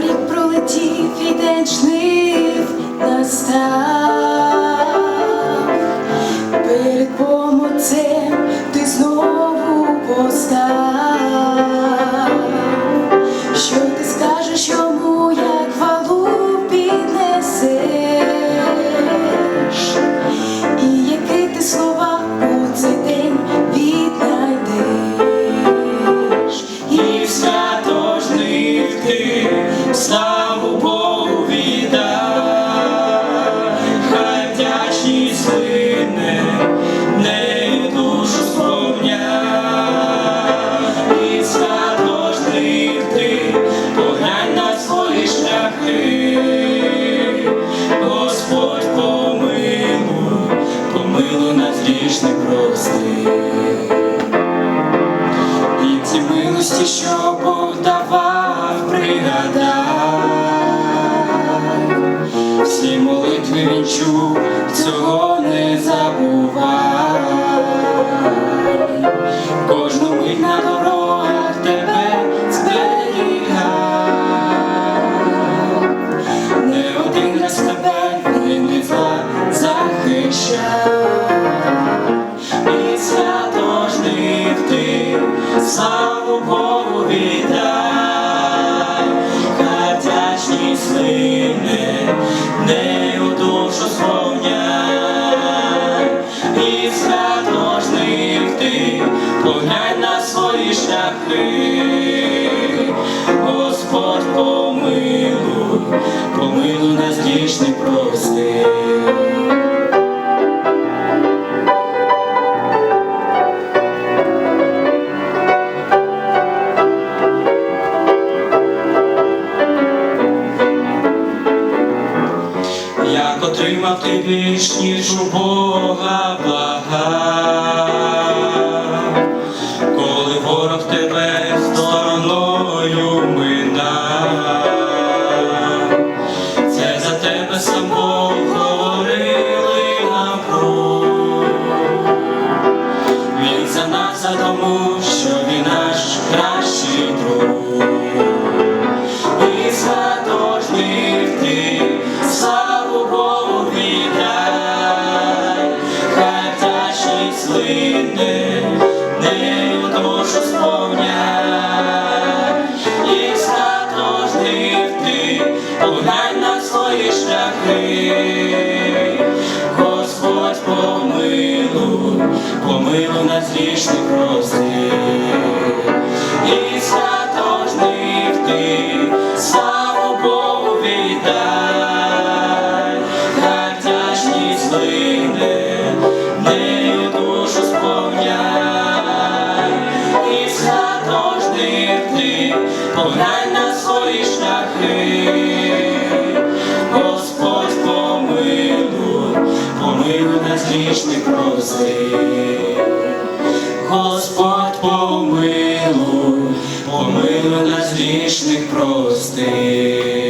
рік пролетів і день жнив настав. Перед помоцем ти знову постав. Що ти скажеш йому, ти, славу Богу віддай, хай вдячність лине, нею душу сповняй. І свято жнив ти, поглянь на свої шляхи, Господь помилуй, помилуй нас грішних прости. І ті милості, що Бог давав, пригадай, всі молитви він чув, цього не забувай. Кожну мить на дорогах тебе зберігай. Не один раз тебе він від зла захищав. І свято жнив ти, славу поглянь на свої шляхи, Господь помилуй, помилуй нас грішних прости. Як отримав ти більш, ніж у Бога блага, помилуй, нас грішних прости. Лине, душу сповняй. І святожніх ти, поглянь на свої шляхи, Господь помилуй, помилуй нас грішних прости. Господь помилуй, помилуй нас грішних прости.